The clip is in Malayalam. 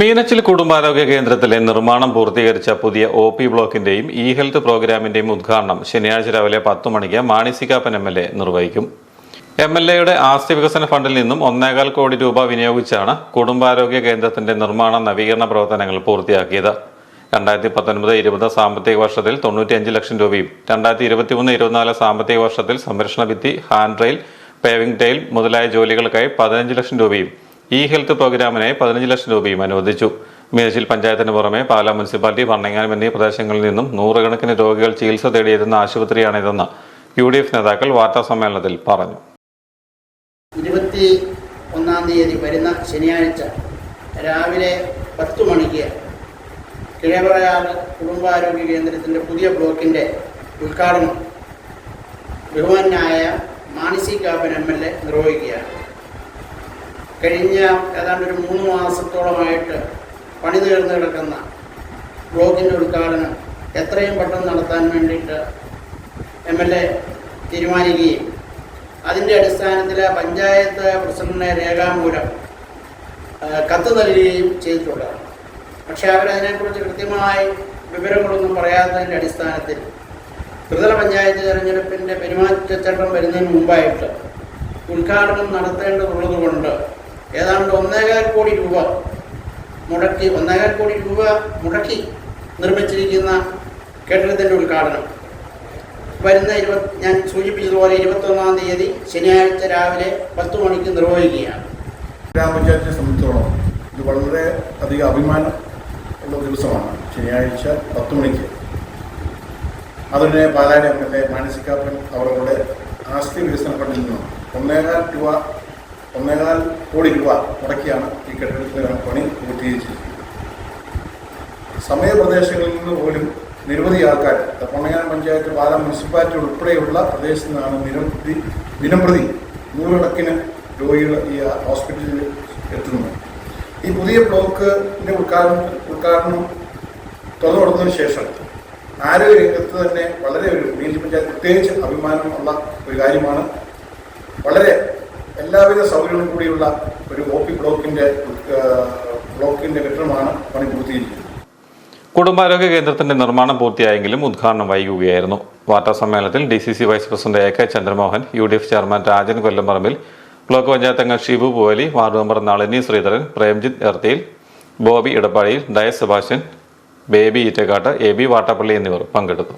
മീനച്ചിൽ കുടുംബാരോഗ്യ കേന്ദ്രത്തിലെ നിർമ്മാണം പൂർത്തീകരിച്ച പുതിയ ഒ പി ബ്ലോക്കിന്റെയും ഇ ഹെൽത്ത് പ്രോഗ്രാമിന്റെയും ഉദ്ഘാടനം ശനിയാഴ്ച രാവിലെ പത്തു മണിക്ക് മാണിസികാപ്പൻ എം എൽ എ നിർവഹിക്കും. എം എൽ എയുടെ ആസ്തി വികസന ഫണ്ടിൽ നിന്നും ഒന്നേകാൽ കോടി രൂപ വിനിയോഗിച്ചാണ് കുടുംബാരോഗ്യ കേന്ദ്രത്തിന്റെ നിർമ്മാണ നവീകരണ പ്രവർത്തനങ്ങൾ പൂർത്തിയാക്കിയത്. രണ്ടായിരത്തി പത്തൊൻപത് ഇരുപത് സാമ്പത്തിക വർഷത്തിൽ തൊണ്ണൂറ്റിയഞ്ച് ലക്ഷം രൂപയും രണ്ടായിരത്തി ഇരുപത്തിമൂന്ന് ഇരുപത്തിനാല് സാമ്പത്തിക വർഷത്തിൽ സംരക്ഷണ ഭിത്തി ഹാൻഡ് റെയിൽ പേവിംഗ് ടൈൽ മുതലായ ജോലികൾക്കായി പതിനഞ്ച് ലക്ഷം രൂപയും ഇ ഹെൽത്ത് പ്രോഗ്രാമിനെ പതിനഞ്ച് ലക്ഷം രൂപയും അനുവദിച്ചു. മീനച്ചിൽ പഞ്ചായത്തിന് പുറമെ പാലാ മുനിസിപ്പാലിറ്റി ഭരണങ്ങാനം എന്നീ പ്രദേശങ്ങളിൽ നിന്നും നൂറുകണക്കിന് രോഗികൾ ചികിത്സ തേടിയെത്തുന്ന ആശുപത്രിയാണിതെന്ന് യു ഡി എഫ് നേതാക്കൾ വാർത്താ സമ്മേളനത്തിൽ പറഞ്ഞു. ഇരുപത്തി ഒന്നാം തീയതി വരുന്ന ശനിയാഴ്ച രാവിലെ പത്ത് മണിക്ക് കിഴവറയാർ കുടുംബാരോഗ്യ കേന്ദ്രത്തിന്റെ പുതിയ ബ്ലോക്കിന്റെ ഉദ്ഘാടനം ബഹുമാനായ Mani C Kappan M L A നിർവഹിക്കുകയാണ്. കഴിഞ്ഞ ഏതാണ്ട് ഒരു മൂന്ന് മാസത്തോളമായിട്ട് പണി തീർന്നു കിടക്കുന്ന ബ്ലോക്കിന്റെ ഉദ്ഘാടനം എത്രയും പെട്ടെന്ന് നടത്താൻ വേണ്ടിയിട്ട് എം എൽ എ തീരുമാനിക്കുകയും അതിന്റെ അടിസ്ഥാനത്തിൽ പഞ്ചായത്ത് പ്രസിഡന്റിനെ രേഖാമൂലം കത്ത് നൽകുകയും ചെയ്തിട്ടുള്ളതാണ്. പക്ഷേ അവരതിനെക്കുറിച്ച് കൃത്യമായി വിവരങ്ങളൊന്നും പറയാത്തതിന്റെ അടിസ്ഥാനത്തിൽ ത്രിതല പഞ്ചായത്ത് തെരഞ്ഞെടുപ്പിന്റെ പെരുമാറ്റച്ചട്ടം വരുന്നതിന് മുമ്പായിട്ട് ഉദ്ഘാടനം നടത്തേണ്ടതുള്ളത് കൊണ്ട് ഏതാണ്ട് ഒന്നേകാൽ കോടി രൂപ മുടക്കി ഒന്നേകാൽ കോടി രൂപ മുടക്കി നിർമ്മിച്ചിരിക്കുന്ന കെട്ടിടത്തിന്റെ ഉദ്ഘാടനം. വരുന്ന ഇരുപത് ഞാൻ സൂചിപ്പിച്ചതുപോലെ ഇരുപത്തൊന്നാം തീയതി ശനിയാഴ്ച രാവിലെ പത്ത് മണിക്ക് നിർവഹിക്കുകയാണ്. ഗ്രാമപഞ്ചായത്തിനെ സംബന്ധിച്ചോളം ഇത് വളരെ അധികം അഭിമാനം ഉള്ള ദിവസമാണ്. ശനിയാഴ്ച പത്ത് മണിക്ക്. അതിനെ പാലാരി എം എൽ എ മാനസികാപ്പൻ അവരുടെ ആസ്തി വികസന ഫണ്ടിൽ നിന്നും ഒന്നേകാൽ രൂപ ഒന്നേകാൽ കോടി രൂപ മുടക്കിയാണ് ഈ കെട്ടിടത്തിന്റെ പണി പൂർത്തീകരിച്ചിരിക്കുന്നത് സമയപ്രദേശങ്ങളിൽ നിന്ന് പോലും നിരവധി ആൾക്കാർ പൊണ്ണയാൻ പഞ്ചായത്ത് പാലം മുനിസിപ്പാലിറ്റി ഉൾപ്പെടെയുള്ള പ്രദേശത്തു നിന്നാണ് നിരവധി ദിനംപ്രതി നൂറുകണക്കിന് രോഗികൾ ഈ ഹോസ്പിറ്റലിൽ എത്തുന്നത്. ഈ പുതിയ ബ്ലോക്കിന്റെ ഉദ്ഘാടനം ഉദ്ഘാടനം തുറന്നു കൊടുത്തതിന് ശേഷം ആരോഗ്യ രംഗത്ത് തന്നെ വളരെ ഒരു മുനിസിപ്പാലിറ്റി പഞ്ചായത്ത് പ്രത്യേകിച്ച് അഭിമാനമുള്ള ഒരു കാര്യമാണ്. വളരെ എല്ലാവിധ സൗകര്യങ്ങളും കൂടിയുള്ള ഒരു ഒ പി ബ്ലോക്കിന്റെ ബ്ലോക്കിന്റെ കെട്ടിടമാണ് പണി പൂർത്തീകരിക്കുന്നത് കുടുംബാരോഗ്യ കേന്ദ്രത്തിന്റെ നിർമ്മാണം പൂർത്തിയായെങ്കിലും ഉദ്ഘാടനം വൈകുകയായിരുന്നു. വാർത്താ സമ്മേളനത്തിൽ D C C vice president A K Chandramohan U D F chairman Rajan Kollamparambil block panchayat അംഗം Shibu Poovali ward member Nalini Sreedharan Premjith Erthiyil Bobby Edappaliyil Dias Subhashan Baby Eettakkattu A B Vattappally എന്നിവർ പങ്കെടുത്തു.